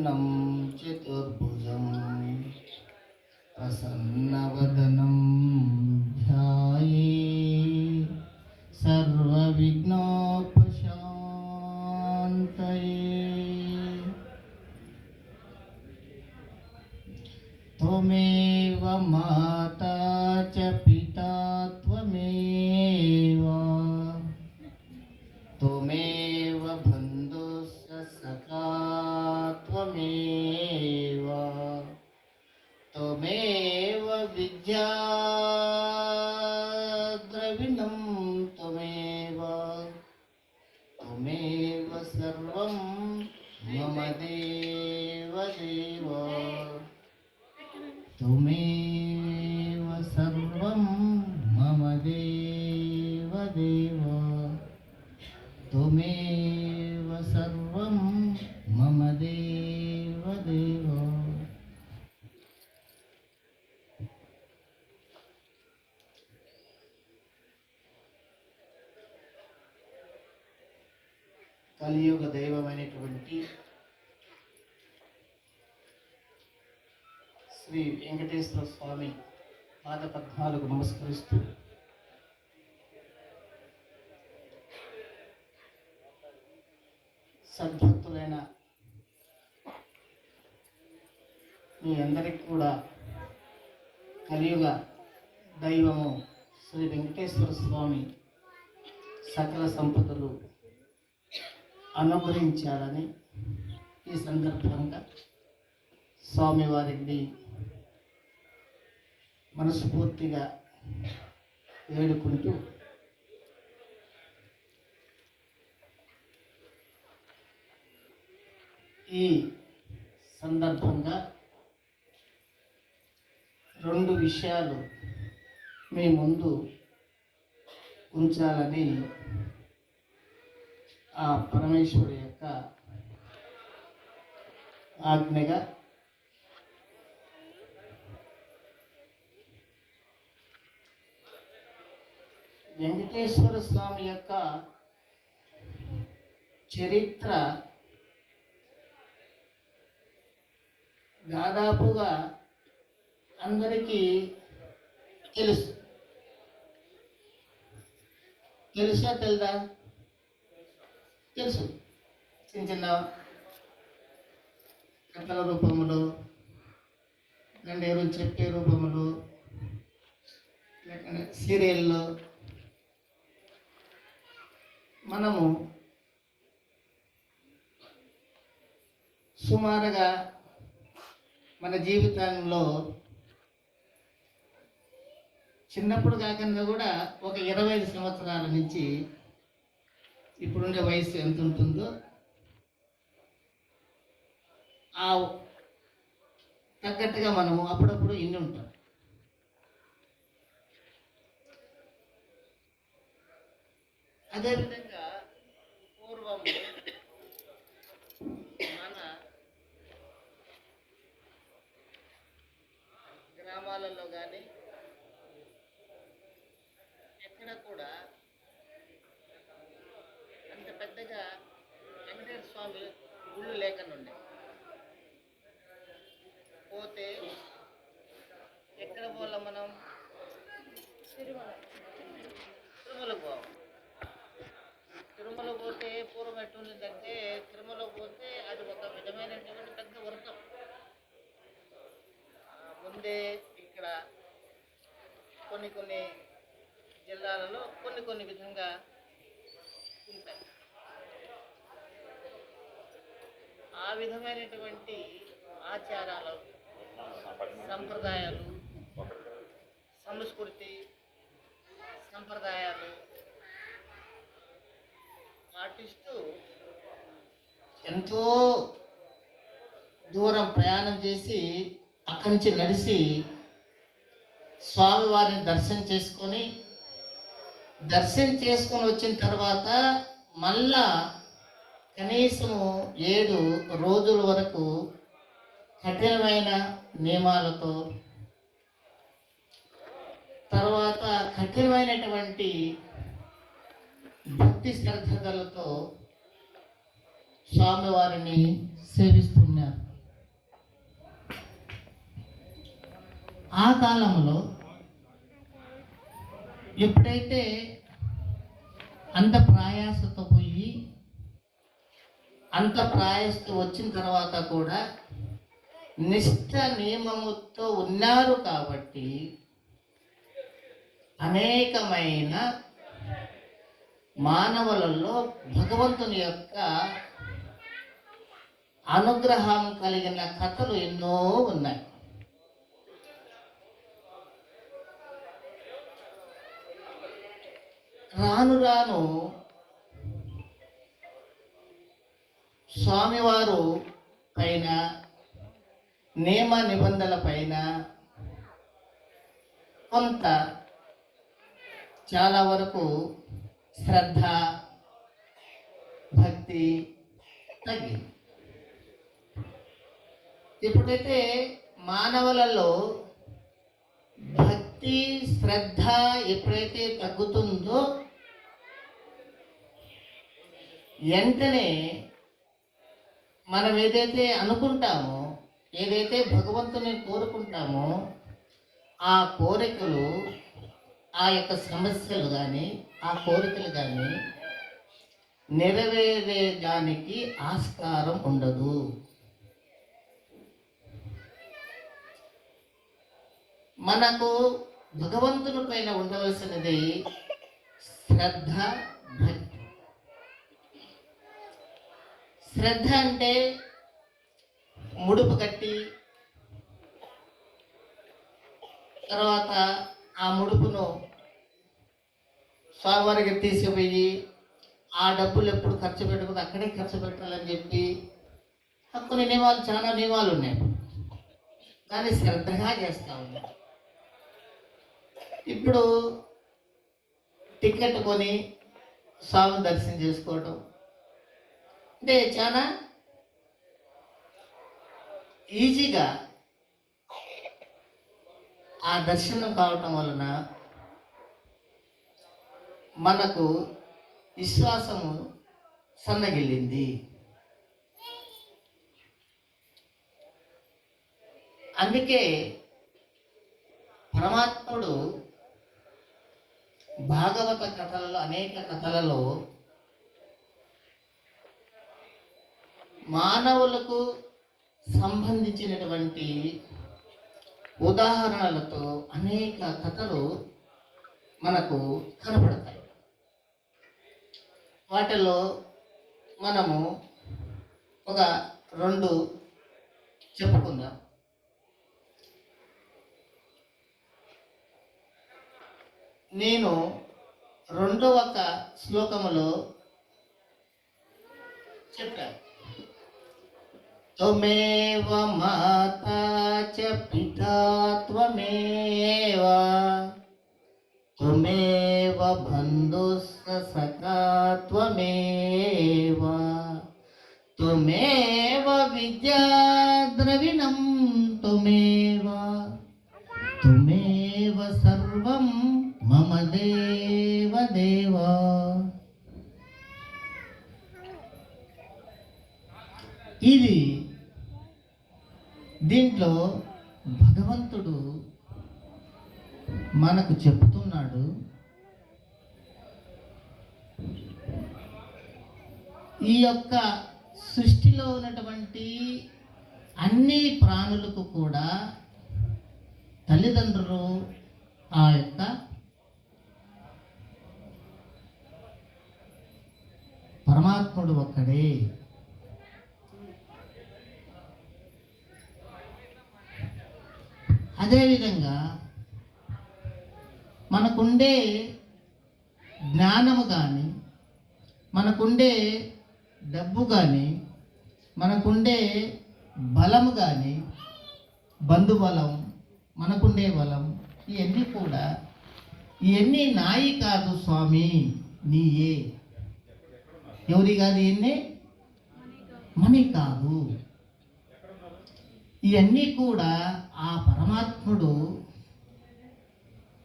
प्रसन्न प्रसन्नवदनम् त्वमेव सर्वं मम देव देव కలియుగ దైవమైనటువంటి శ్రీ వెంకటేశ్వర స్వామి పాద పద్మాలకు నమస్కరిస్తూ సద్భక్తులైన మీ అందరికీ కూడా కలియుగ దైవము శ్రీ వెంకటేశ్వర స్వామి సకల సంపదలు అనుగ్రహించాలని ఈ సందర్భంగా స్వామివారిని మనస్ఫూర్తిగా వేడుకుంటూ ఈ సందర్భంగా రెండు విషయాలు మీ ముందు ఉంచాలని ఆ పరమేశ్వరుడు యొక్క ఆజ్ఞగా వెంకటేశ్వర స్వామి యొక్క చరిత్ర దాదాపుగా అందరికీ తెలుసు. తెలుసా తెలుదా? తెలుసు. చిన్న చిన్న కథల రూపములో లేదంటే చెప్పే రూపములో లేకుంటే సీరియల్లో మనము సుమారుగా మన జీవితంలో చిన్నప్పుడు కాకుండా కూడా ఒక ఇరవై ఐదు సంవత్సరాల నుంచి ఇప్పుడుండే వయసు ఎంత ఉంటుందో ఆ తగ్గట్టుగా మనము అప్పుడప్పుడు ఇన్ని ఉంటాం. అదేవిధంగా గ్రామాలలో కానీ ఎక్కడ కూడా అంత పెద్దగా వెంకటేశ్వర స్వామి గుళ్ళు లేకనుండే. పోతే ఎక్కడ పోవాలా మనం? తిరుమలకు పోవాలి. తిరుమల పోతే పూర్వం ఎట్టుండిందంటే తిరుమల పోతే అది ఒక విధమైనటువంటి పెద్ద వ్రతం ఆ, ముందే ఇక్కడ కొన్ని కొన్ని జిల్లాలలో కొన్ని కొన్ని విధంగా ఉంటాయి. ఆ విధమైనటువంటి ఆచారాలు సంప్రదాయాలు సంస్కృతి సంప్రదాయాలు పాటిస్తూ ఎంతో దూరం ప్రయాణం చేసి అక్కడి నుంచి నడిచి స్వామివారిని దర్శనం చేసుకొని దర్శనం చేసుకొని వచ్చిన తర్వాత మళ్ళా కనీసము ఏడు రోజుల వరకు కఠినమైన నియమాలతో తర్వాత కఠినమైనటువంటి భక్తి శ్రద్ధలతో స్వామివారిని సేవిస్తున్నారు ఆ కాలంలో ఎప్పుడైతే అంత ప్రయాసతో పోయి అంత ప్రయాసతో వచ్చిన తర్వాత కూడా నిష్ట నియమముతో ఉన్నారు కాబట్టి అనేకమైన మానవులలో భగవంతుని యొక్క అనుగ్రహం కలిగిన కథలు ఎన్నో ఉన్నాయి. రాను రాను స్వామివారు పైన నియమ నిబంధనల పైన కొంత చాలా వరకు శ్రద్ధ భక్తి తగ్గింది. ఎప్పుడైతే మానవులలో భక్తి శ్రద్ధ ఎప్పుడైతే తగ్గుతుందో వెంటనే మనం ఏదైతే అనుకుంటామో ఏదైతే భగవంతుని కోరుకుంటామో ఆ కోరికలు ఆ యొక్క సమస్యలు కానీ ఆ కోరికలు కానీ నెరవేరేదానికి ఆస్కారం ఉండదు. మనకు భగవంతుని పైన ఉండవలసినది శ్రద్ధ భక్తి శ్రద్ధ అంటే ముడుపు కట్టి తర్వాత ఆ ముడుపును స్వామివారికి తీసుకుపోయి ఆ డబ్బులు ఎప్పుడు ఖర్చు పెట్టకూడదు అక్కడే ఖర్చు పెట్టాలని చెప్పి కొన్ని నియమాలు చాలా నియమాలు ఉన్నాయి. దాన్ని శ్రద్ధగా చేస్తా ఉన్నాం. ఇప్పుడు టికెట్ కొని స్వామిని దర్శనం చేసుకోవటం అంటే చాలా ఈజీగా ఆ దర్శనం కావటం వలన మనకు విశ్వాసము సన్నగిల్లింది。అందుకే పరమాత్ముడు భాగవత కథలలో అనేక కథలలో మానవులకు సంబంధించినటువంటి ఉదాహరణలతో అనేక కథలు మనకు కనపడతాయి వాటిలో మనము ఒక రెండు చెప్పుకుందాం. నేను రెండవ ఒక శ్లోకములో చెప్పాను. త్వమేవ మాతా చ పితా త్వమేవ త్వమేవ బంధుస్స సఖా త్వమేవ త్వమేవ విద్యా ద్రవిణం త్వమేవ త్వమేవ సర్వం మమ దేవ దేవా ఇది దీంట్లో భగవంతుడు మనకు చెప్తున్నాడు ఈ యొక్క సృష్టిలో ఉన్నటువంటి అన్ని ప్రాణులకు కూడా తల్లిదండ్రులు ఆ యొక్క పరమాత్ముడు ఒక్కడే. అదేవిధంగా మనకుండే జ్ఞానము కానీ మనకుండే డబ్బు కానీ మనకుండే బలము కానీ బంధుబలం మనకుండే బలం ఇవన్నీ కూడా ఇవన్నీ నాయి కాదు స్వామి నీయే. ఎవరి కాదు ఇవన్నీ మనీ కాదు. ఇవన్నీ కూడా ఆ పరమాత్ముడు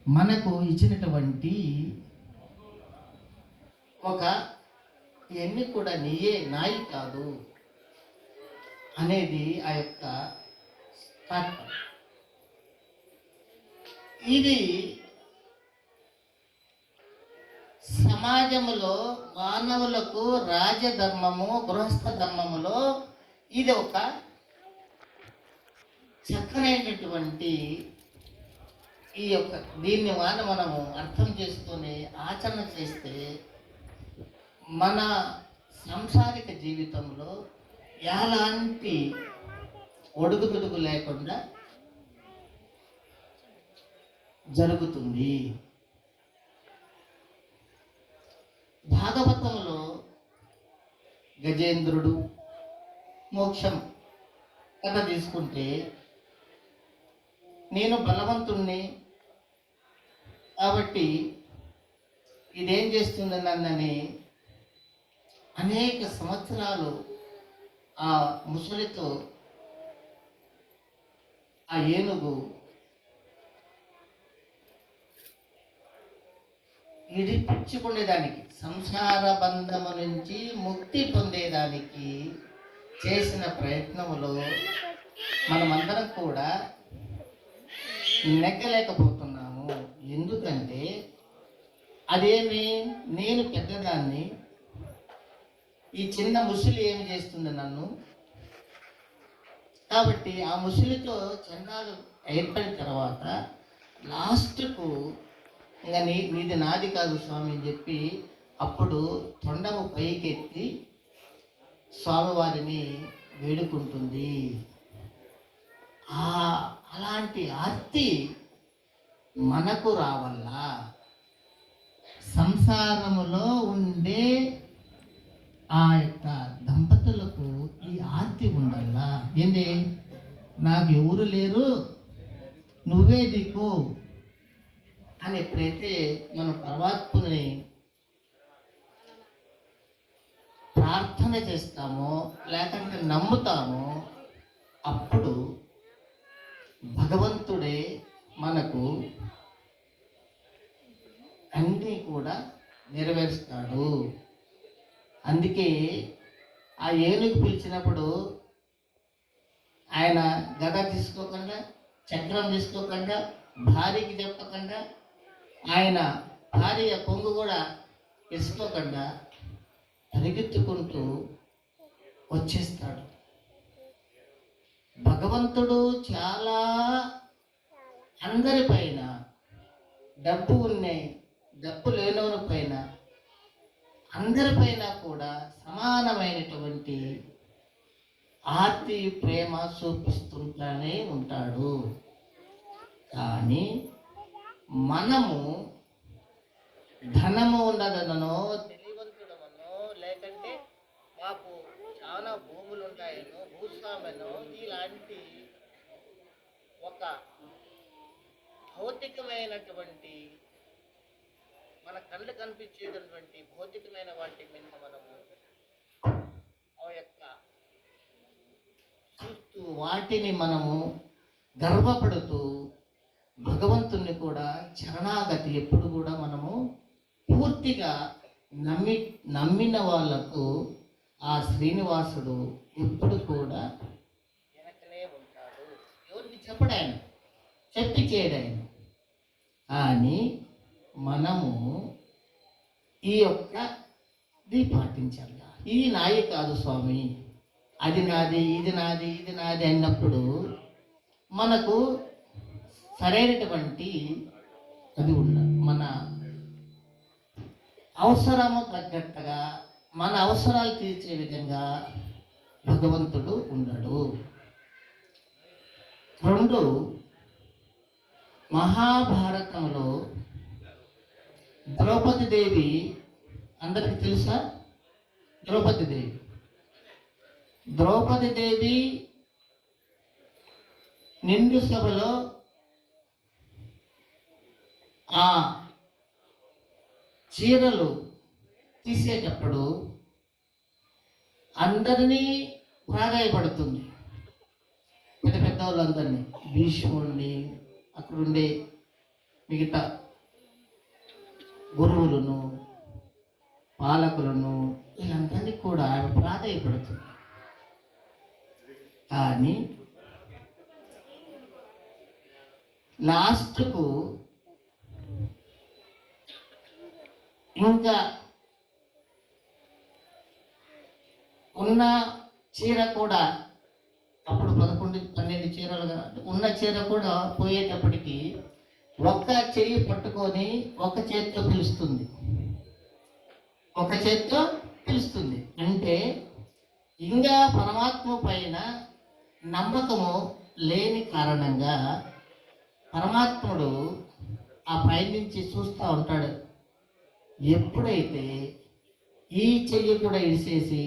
మనకు ఇచ్చినటువంటి ఒక ఇవన్నీ కూడా నీయే నాయి కాదు అనేది ఆ యొక్క తాత్పర్యం. ఇది సమాజములో మానవులకు రాజధర్మము గృహస్థ ధర్మములో ఇది ఒక చక్కనైనటువంటి ఈ యొక్క దీన్ని వాన మనము అర్థం చేసుకొని ఆచరణ చేస్తే మన సంసారిక జీవితంలో ఎలాంటి ఒడుగుదొడుగు లేకుండా జరుగుతుంది. భాగవతంలో గజేంద్రుడు మోక్షం కథ తీసుకుంటే నేను బలవంతుణ్ణి. కాబట్టి ఇదేం చేస్తుంది నన్నని అనేక సంవత్సరాలు ఆ ముసలితో ఆ ఏనుగు ఇడిపించుకునేదానికి సంసార బంధము నుంచి ముక్తి పొందేదానికి చేసిన ప్రయత్నములో మనమందరం కూడా నెగ్గలేకపోతున్నాము. ఎందుకంటే అదేమి? నేను పెద్దదాన్ని. ఈ చిన్న ముసలి ఏమి చేస్తుంది నన్ను? కాబట్టి ఆ ముసలితో చందాలు ఏర్పడిన తర్వాత లాస్ట్కు ఇంకా నీ నీది నాది కాదు స్వామి అని చెప్పి అప్పుడు తొండము పైకెత్తి స్వామివారిని వేడుకుంటుంది. ఆ అలాంటి ఆర్తి మనకు రావల్లా. సంసారములో ఉండే ఆ యొక్క దంపతులకు ఈ ఆర్తి ఉండల్లా. ఏంది? నాకు ఎవరు లేరు? నువ్వే దిక్కు అని ఎప్పుడైతే మన పరమాత్ముని ప్రార్థన చేస్తామో లేకుంటే నమ్ముతామో అప్పుడు భగవంతుడే మనకు అన్నీ కూడా నెరవేరుస్తాడు. అందుకే ఆ ఏనుగు పిలిచినప్పుడు ఆయన గద తీసుకోకుండా చక్రం తీసుకోకుండా భార్యకి చెప్పకుండా ఆయన భార్య కొంగు కూడా ఇసుకోకుండా పరిగెత్తుకుంటూ వచ్చేస్తాడు. భగవంతుడు చాలా అందరిపైన డబ్బు ఉన్నాయి డబ్బు లేనోని పైన అందరిపైన కూడా సమానమైనటువంటి ఆర్తి ప్రేమ చూపిస్తుంటానే ఉంటాడు. కానీ మనము ధనము ఉన్నదనో తెలివంతుడమనో లేకంటే మాకు చాలా భూములు ఉంటాయనో భూస్వామనో ఇలాంటి ఒక భౌతికమైనటువంటి మన కళ్ళు కనిపించేటటువంటి భౌతికమైన వాటి మీద మనము ఆ యొక్క చూస్తూ వాటిని మనము గర్వపడుతూ భగవంతుణ్ణి కూడా చరణాగతి ఎప్పుడు కూడా మనము పూర్తిగా నమ్మి నమ్మిన వాళ్ళకు ఆ శ్రీనివాసుడు ఎప్పుడు కూడా వెనకనే ఉంటాడు. ఎవరికి చెప్పడు ఆయన? చెప్పి చేయడు ఆయన. కానీ మనము ఈ యొక్క ఇది పాటించాలి ఇది నాయి కాదు స్వామి. అది నాది ఇది నాది ఇది నాది అన్నప్పుడు మనకు సరైనటువంటి అది ఉండాలి. మన అవసరము తగ్గట్టుగా మన అవసరాలు తీర్చే విధంగా భగవంతుడు ఉండడు రెండు మహాభారతంలో ద్రౌపది దేవి అందరికి తెలుసా? ద్రౌపది దేవి. ద్రౌపది దేవి నిండు సభలో ఆ చీరలు తీసేటప్పుడు అందరినీ ప్రాధాయపడుతుంది. పెద్ద పెద్ద వాళ్ళందరినీ. భీష్ముడిని అక్కడుండే మిగతా గురువులను పాలకులను వీళ్ళందరినీ కూడా ఆమె ప్రాధాయపడుతుంది. కానీ లాస్ట్కు ఇంకా ఉన్న చీర కూడా అప్పుడు పదకొండు పన్నెండు చీరలు ఉన్న చీర కూడా పోయేటప్పటికి ఒక్క చెయ్యి పట్టుకొని ఒక చేత్తో పిలుస్తుంది. ఒక చేత్తో పిలుస్తుంది. అంటే ఇంకా పరమాత్మ పైన నమ్మకము లేని కారణంగా పరమాత్ముడు ఆ పైనుంచి చూస్తూ ఉంటాడు. ఎప్పుడైతే ఈ చెయ్యి కూడా ఇడిసేసి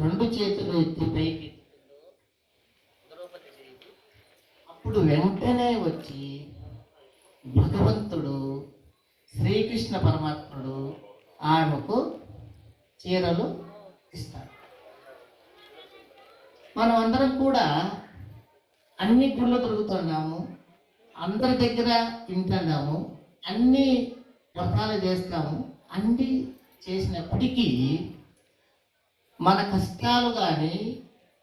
రెండు చేతులు ఎత్తి పైకి అప్పుడు వెంటనే వచ్చి భగవంతుడు శ్రీకృష్ణ పరమాత్ముడు ఆమెకు చీరలు ఇస్తాడు. మనం అందరం కూడా అన్ని గుళ్ళు తిరుగుతున్నాము అందరి దగ్గర వింటున్నాము అన్ని వ్రతాలు చేస్తాము అన్ని చేసినప్పటికీ మన కష్టాలు కానీ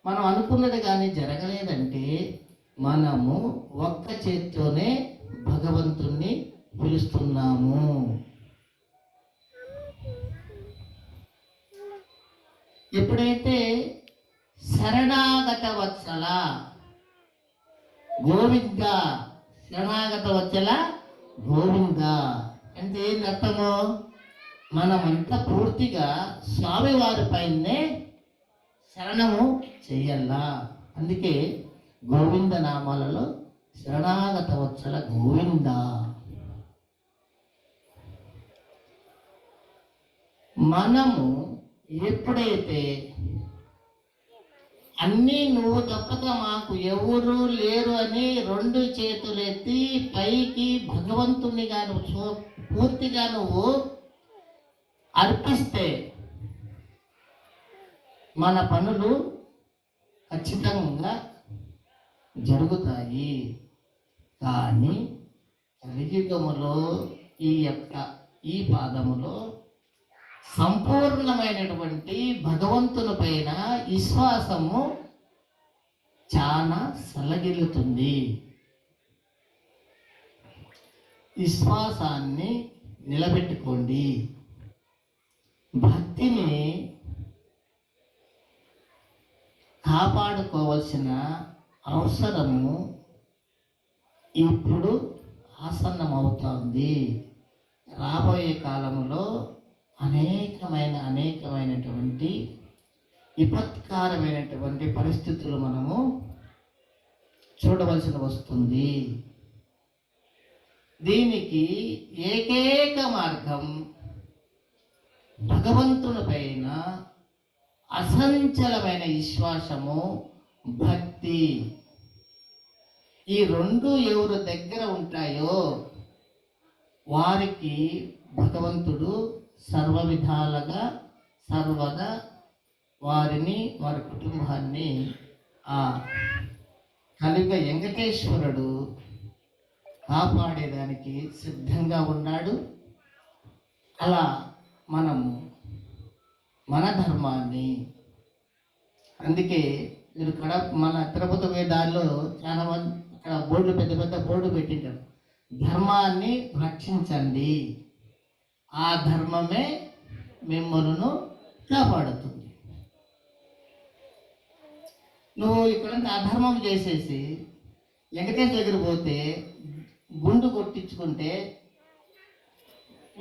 మనం అనుకున్నది కానీ జరగలేదంటే మనము ఒక్క చేత్తోనే భగవంతుణ్ణి పిలుస్తున్నాము. ఎప్పుడైతే శరణాగత వత్సల గోవింద శరణాగత వత్సల గోవింద అంటే ఏంటి అర్థము? మనమంతా పూర్తిగా స్వామివారి పైనే శరణము చెయ్యాలా అందుకే గోవింద నామాలలో శరణాగత వచ్చల గోవింద. మనము ఎప్పుడైతే అన్నీ నువ్వు తప్పక మాకు ఎవరు లేరు అని రెండు చేతులు ఎత్తి పైకి భగవంతుని గాను పూర్తిగా నువ్వు అర్పిస్తే మన పనులు ఖచ్చితంగా జరుగుతాయి. కానీ కలియుగములో ఈ యొక్క ఈ పాదములో సంపూర్ణమైనటువంటి భగవంతుని పైన విశ్వాసము చాలా సలగిల్లుతుంది. విశ్వాసాన్ని నిలబెట్టుకోండి. భక్తిని కాపాడుకోవాల్సిన అవసరము ఇప్పుడు ఆసన్నమవుతోంది. రాబోయే కాలంలో అనేకమైన అనేకమైనటువంటి విపత్కారమైనటువంటి పరిస్థితులు మనము చూడవలసి వస్తుంది. దీనికి ఏకైక మార్గం భగవంతునిపైన అసంచలమైన విశ్వాసము భక్తి. ఈ రెండు ఎవరు దగ్గర ఉంటాయో వారికి భగవంతుడు సర్వ విధాలుగా సర్వదా వారిని వారి కుటుంబాన్ని ఆ కలిగ వెంకటేశ్వరుడు కాపాడేదానికి సిద్ధంగా ఉన్నాడు. అలా మనము మన ధర్మాన్ని. అందుకే మీరు ఇక్కడ మన తిరుపతి వేదాల్లో చాలా మంది అక్కడ బోర్డు పెద్ద పెద్ద బోర్డు పెట్టింటారు. ధర్మాన్ని రక్షించండి. ఆ ధర్మమే మిమ్మల్ని కాపాడుతుంది. నువ్వు ఇక్కడ అధర్మం చేసేసి వెంకటేష్ దగ్గర పోతే గుండు కొట్టించుకుంటే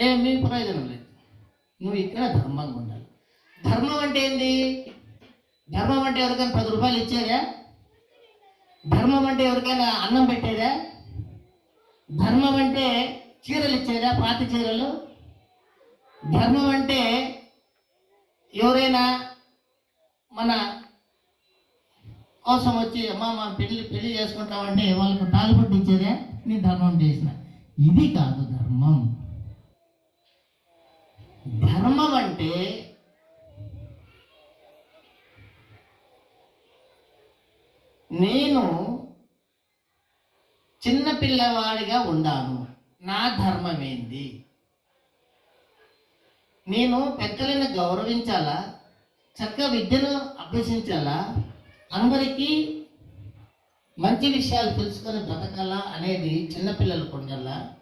ఏమీ ప్రయోజనం లేదు. నువ్వు ఇక్కడ ధర్మంగా ఉండాలి. ధర్మం అంటే ఏంది? ధర్మం అంటే ఎవరికైనా పది రూపాయలు ఇచ్చేదా? ధర్మం అంటే ఎవరికైనా అన్నం పెట్టేదా? ధర్మం అంటే చీరలు ఇచ్చేదా? పాత చీరలు? ధర్మం అంటే ఎవరైనా మన కోసం వచ్చి అమ్మ మా పెళ్ళి పెళ్ళి చేసుకుంటామంటే వాళ్ళకు తాలిపట్టు ఇచ్చేదే? నీ ధర్మం చేసిన. ఇది కాదు ధర్మం. ధర్మం అంటే నేను చిన్న పిల్లవాడిగా ఉన్నాను నా ధర్మం ఏంది నేను పెద్దలను గౌరవించాలా? చక్కగా విద్యను అభ్యసించాలా? అందరికీ మంచి విషయాలు తెలుసుకొని బ్రతకాలా అనేది చిన్నపిల్లలకు ఉండాలా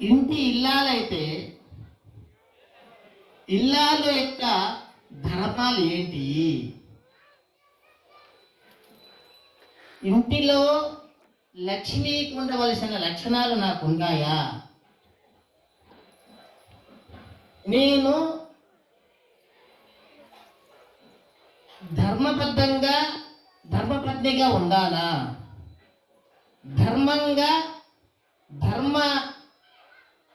ఇంటి ఇల్లాలైతే ఇల్లాలు యొక్క ధర్మాలు ఏంటి? ఇంటిలో లక్ష్మీకి ఉండవలసిన లక్షణాలు నాకు ఉన్నాయా నేను ధర్మబద్ధంగా ధర్మపత్నిగా ఉండాలా? ధర్మంగా ధర్మ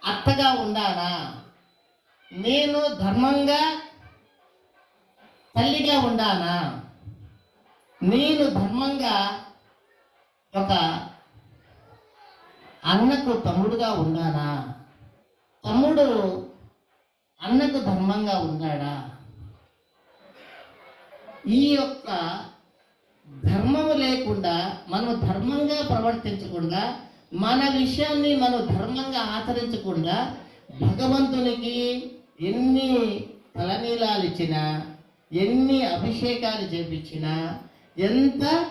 అత్తగా ఉండాలా? నేను ధర్మంగా తల్లిగా ఉండాలా? నేను ధర్మంగా ఒక అన్నకు తమ్ముడుగా ఉన్నానా తమ్ముడు అన్నకు ధర్మంగా ఉన్నాడా ఈ యొక్క ధర్మము లేకుండా మనం ధర్మంగా ప్రవర్తించకుండా మన విషయాన్ని మనం ధర్మంగా ఆచరించకుండా భగవంతునికి ఎన్ని తలనీలాలు ఇచ్చినా ఎన్ని అభిషేకాలు చేపించినా ఎంత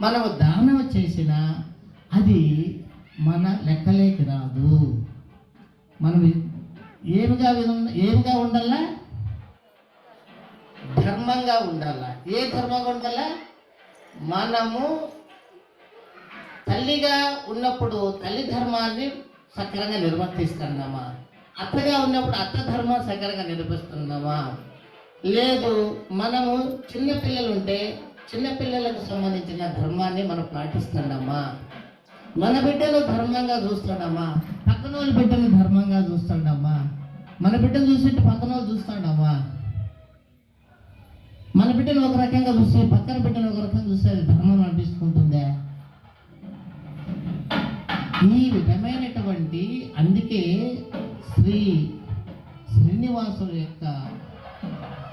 మనము దానం చేసినా అది మన లెక్కలేకి రాదు. మనం ఏమిగా ఏమిగా ఉండాలా? ధర్మంగా ఉండాలా. ఏ ధర్మంగా ఉండాలా? మనము తల్లిగా ఉన్నప్పుడు తల్లి ధర్మాన్ని సక్రంగా నిర్వర్తిస్తున్నామా? అత్తగా ఉన్నప్పుడు అత్త ధర్మం సక్రంగా నిర్వహిస్తున్నామా లేదు మనము చిన్నపిల్లలు ఉంటే చిన్న పిల్లలకు సంబంధించిన ధర్మాన్ని మనం పాటిస్తున్నామా? మన బిడ్డలు ధర్మంగా చూస్తున్నామా? పక్కన వాళ్ళ బిడ్డలు ధర్మంగా చూస్తున్నామా? మన బిడ్డలు చూస్తుంటే పక్కన వాళ్ళు చూస్తున్నామా? మన బిడ్డను ఒక రకంగా చూస్తే పక్కన బిడ్డను ఒక రకంగా చూస్తే అది ధర్మం అనిపిస్తుంటుందా. ఈ విధమైనటువంటి అందుకే శ్రీ శ్రీనివాసుల యొక్క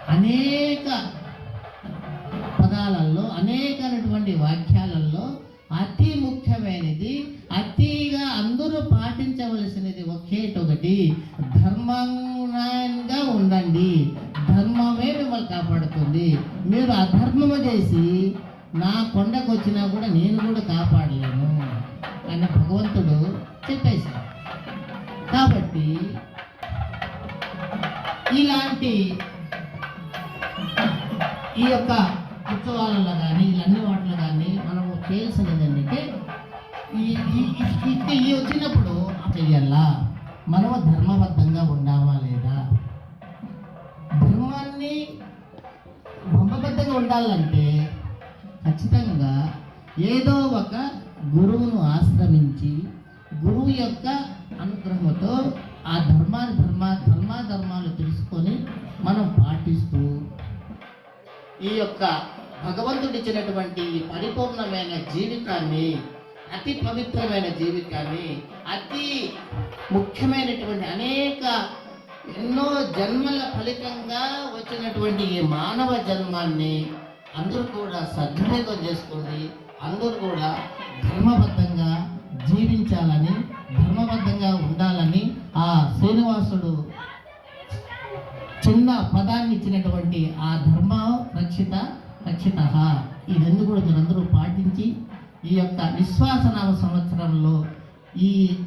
అనేక పదాలలో అనేకటువంటి వాక్యాలలో అతి ముఖ్యమైనది అతిగా అందరూ పాటించవలసినది ఒకేటొకటి ధర్మంగా ఉండండి. ధర్మమే మిమ్మల్ని కాపాడుతుంది. మీరు అధర్మము చేసి నా కొండకు వచ్చినా కూడా నేను కూడా కాపాడలేను. అని భగవంతుడు చెప్పేశాడు. కాబట్టి ఇలాంటి ఈ యొక్క ఉత్సవాలలో కానీ ఇలాంటి వాటిలో కానీ మనము చేయాల్సినది ఏంటంటే ఈ ఈ వచ్చినప్పుడు చెయ్యాలా మనము ధర్మబద్ధంగా ఉండామా లేదా? ధర్మాన్ని బ్రహ్మబద్ధంగా ఉండాలంటే ఖచ్చితంగా ఏదో ఒక గురువును ఆశ్రమించి గురువు యొక్క అనుగ్రహంతో ఆ ధర్మాన్ని ధర్మ ధర్మ ధర్మాలు తెలుసుకొని మనం పాటిస్తూ ఈ యొక్క భగవంతుడు ఇచ్చినటువంటి ఈ పరిపూర్ణమైన జీవితాన్ని అతి పవిత్రమైన జీవితాన్ని అతి ముఖ్యమైనటువంటి అనేక ఎన్నో జన్మల ఫలితంగా వచ్చినటువంటి ఈ మానవ జన్మాన్ని అందరూ కూడా సద్వినియోగం చేసుకోండి అందరూ కూడా ధర్మబద్ధంగా జీవించాలని ధర్మబద్ధంగా ఉండాలని ఆ శ్రీనివాసుడు చిన్న పదాన్ని ఇచ్చినటువంటి ఆ ధర్మ రక్షిత రక్షిత. ఇవన్నీ కూడా మీరందరూ పాటించి ఈ యొక్క విశ్వాసనామ సంవత్సరంలో ఈ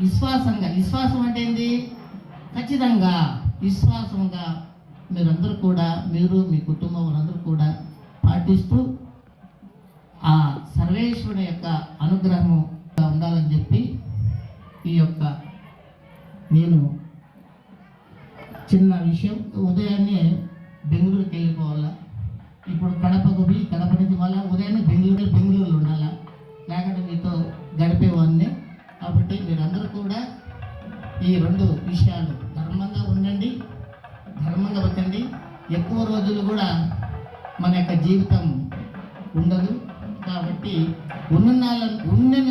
విశ్వాసంగా విశ్వాసం అంటే ఏంది? ఖచ్చితంగా విశ్వాసంగా మీరందరూ కూడా మీరు మీ కుటుంబం అందరూ కూడా పాటిస్తూ ఆ సర్వేశ్వరుని యొక్క అనుగ్రహం ఉండాలని చెప్పి ఈ యొక్క నేను చిన్న విషయం. ఉదయాన్నే బెంగళూరుకి వెళ్ళిపోవాలా. ఇప్పుడు కడపకు పోయి కడప నుంచి మళ్ళీ ఉదయాన్నే బెంగళూరు బెంగళూరులో ఉండాలా. లేకుంటే మీతో గడిపేవాడిని. కాబట్టి మీరందరూ కూడా ఈ రెండు విషయాలు ధర్మంగా ఉండండి ధర్మంగా వచ్చండి ఎక్కువ రోజులు కూడా మన యొక్క జీవితం కాబట్టి ఉన్న నాళ్ళ ఉన్న ఈ ఉన్న